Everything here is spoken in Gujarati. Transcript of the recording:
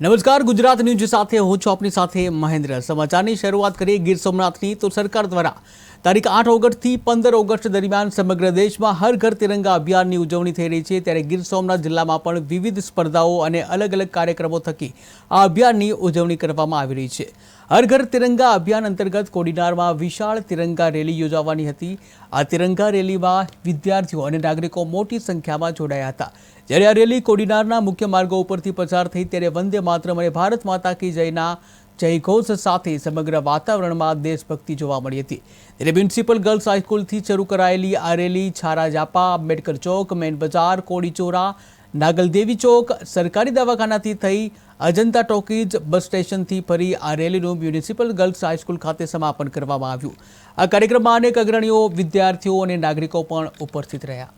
નમસ્કાર, ગુજરાત ન્યૂઝ સાથે હું છું આપની સાથે મહેન્દ્ર. સમાચારની શરૂઆત કરીએ ગીર સોમનાથની, તો સરકાર દ્વારા તારીખ આઠ ઓગસ્ટથી પંદર ઓગસ્ટ દરમિયાન સમગ્ર દેશમાં હર ઘર તિરંગા અભિયાનની ઉજવણી થઈ રહી છે. ત્યારે ગીર સોમનાથ જિલ્લામાં પણ વિવિધ સ્પર્ધાઓ અને અલગ અલગ કાર્યક્રમો થકી આ અભિયાનની ઉજવણી કરવામાં આવી રહી છે. હર ઘર તિરંગા અભિયાન અંતર્ગત કોડીનારમાં વિશાળ તિરંગા રેલી યોજાવાની હતી. આ તિરંગા રેલીમાં વિદ્યાર્થીઓ અને નાગરિકો મોટી સંખ્યામાં જોડાયા હતા. જ્યારે આ રેલી કોડીનારના મુખ્ય માર્ગો ઉપરથી પસાર થઈ, ત્યારે વંદે માતરમ અને ભારત માતા કી જયના જયઘોષ સાથે સમગ્ર વાતાવરણમાં દેશભક્તિ જોવા મળી હતી. ત્યારે મ્યુનિસિપલ ગર્લ્સ હાઈસ્કૂલથી શરૂ કરાયેલી આ રેલી છારા આંબેડકર ચોક મેન બજાર, કોડીચોરા, નાગલદેવી ચોક, સરકારી દવાખાનાથી થઈ અજંતા ટોકીજ બસ સ્ટેશનથી ફરી આ રેલીનું મ્યુનિસિપલ ગર્લ્સ હાઈસ્કૂલ ખાતે સમાપન કરવામાં આવ્યું. આ કાર્યક્રમમાં અનેક અગ્રણીઓ, વિદ્યાર્થીઓ અને નાગરિકો પણ ઉપસ્થિત રહ્યા.